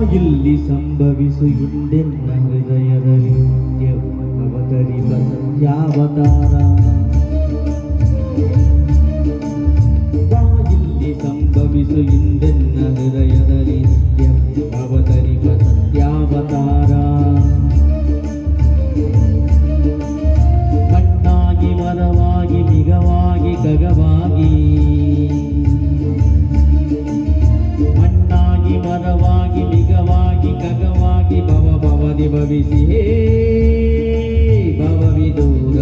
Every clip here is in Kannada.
ಇಲ್ಲಿ ಸಂಭವಿಸು ಹಿಂದೆನ್ನ ಹೃದಯದಲ್ಲಿ ಅವತರಿಪ ಸತ್ಯಾವತಾರ ಇಲ್ಲಿ ಸಂಭವಿಸು ಹಿಂದೆನ್ನ ಹೃದಯದಲ್ಲಿ ಅವತರಿಪ ಸತ್ಯಾವತಾರ ಕಣ್ಣಾಗಿ ಮರವಾಗಿ ನಿಗವಾಗಿ ಕಗವಾಗಿ ಮರವಾಗಿ ನಿಗವಾಗಿ ಕಗವಾಗಿ ಭವ ಭವದಿ ಭವಿಸಿ ಹೇ ಭವವಿದೂರ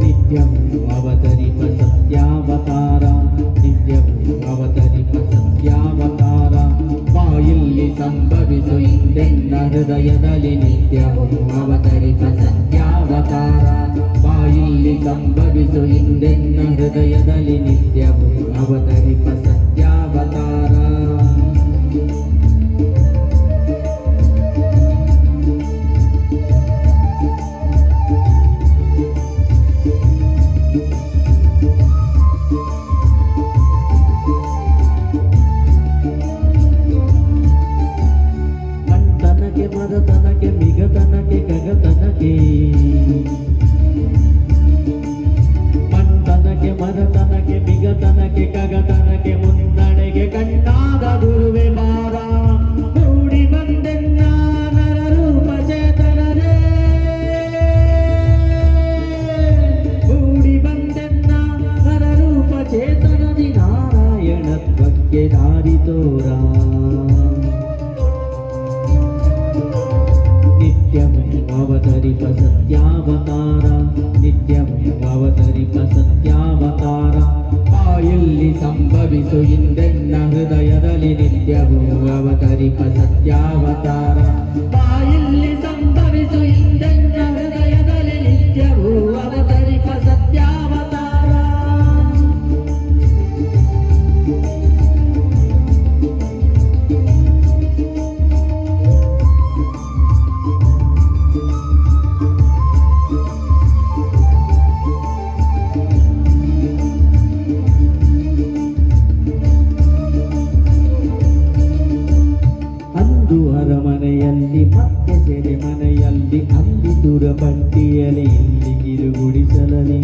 ನಿತ್ಯವೂ ಅವತರಿಪ ಸತ್ಯಾವತಾರ ನಿತ್ಯವೂ ಅವತರಿಪ ಸತ್ಯಾವತಾರ ಬಾಯಲ್ಲಿ ಸಂಭವಿಸು ಹಿಂದೆನ್ನ ಹೃದಯದಲ್ಲಿ ನಿತ್ಯವೂ ಅವತರಿಪ ಸತ್ಯಾವತಾರ ಬಾಯಲ್ಲಿ ಸಂಭವಿಸು ಹಿಂದೆನ್ನ ಹೃದಯದಲ್ಲಿ ನಿತ್ಯವೂ ಅವತರಿಪ ಸತ್ಯಾವತಾರ. ಮಣ್ತನಕ್ಕೆ ನಿತ್ಯವೂ ಅವತರಿಪ ಸತ್ಯಾವತಾರ ನಿತ್ಯವೂ ಅವತರಿಪ ಸತ್ಯಾವತಾರ ಬಾಯಲ್ಲಿ ಸಂಭವಿಸು ಹಿಂದೆನ್ನ ಹೃದಯದಲ್ಲಿ ನಿತ್ಯವೂ ಅವತರಿಪ ಸತ್ಯಾವತಾರ ಬಾಯಲ್ಲಿ ಸಂಭವಿಸು ಹಿಂದೆನ್ನ ದೂರ ಪಟ್ಟಿಯಲಿ ಇಲ್ಲಿ ಕಿರುಗುಡಿಸಲಲಿ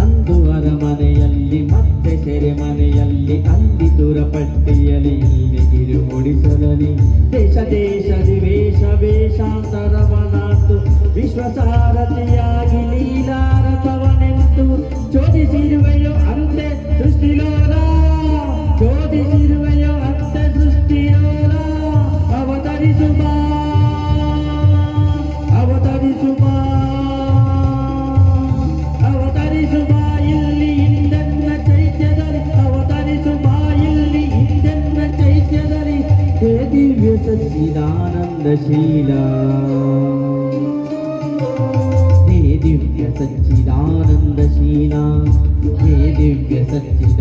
ಅಂದು ಅರಮನೆಯಲ್ಲಿ ಮತ್ತೆ ಸೆರೆ ಮನೆಯಲ್ಲಿ, ಅಲ್ಲಿ ದೂರ ಪಟ್ಟಿಯಲಿ ಇಲ್ಲಿ ಕಿರುಗುಡಿಸಲಲಿ ದೇಶ ದೇಶದಿ ವೇಷ ವೇಷಾಂತರವನಾತು ವಿಶ್ವಸಾರಥಿಯಾಗಿ ಲೀಲಾರಥವನೆಂತು ಚೋದಿಸಿರುವೆಯೋ ಅಂತೆ ಸೃಷ್ಟಿಲೋಲ സച്ചിദാനന്ദശീല ഹേ ദിവ്യ സച്ചിദാനന്ദശീല ഹേ ദിവ്യ സച്ചിദ